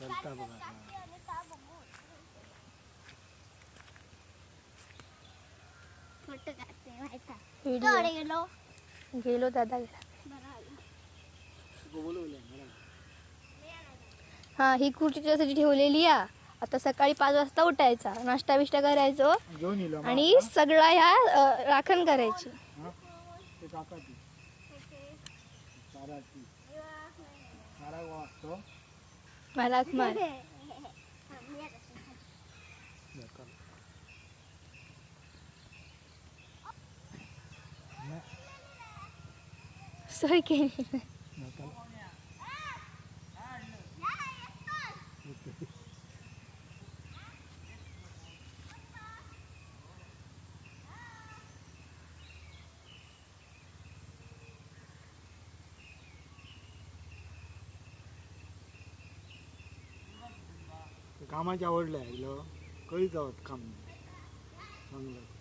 चलता बघा. हा. गेलो. गेलो दादा. हा ही खुर्ची तुझ्यासाठी ठेवलेली आ आता सकाळी पाच वाजता उठायचा. नाश्ता बिष्टा करायचो. आणि. सगळा ह्या राखण करायची. Mal. Lass mal. Soy que... कामाची आवडलं आहे कळीच आहोत काम चांगलं.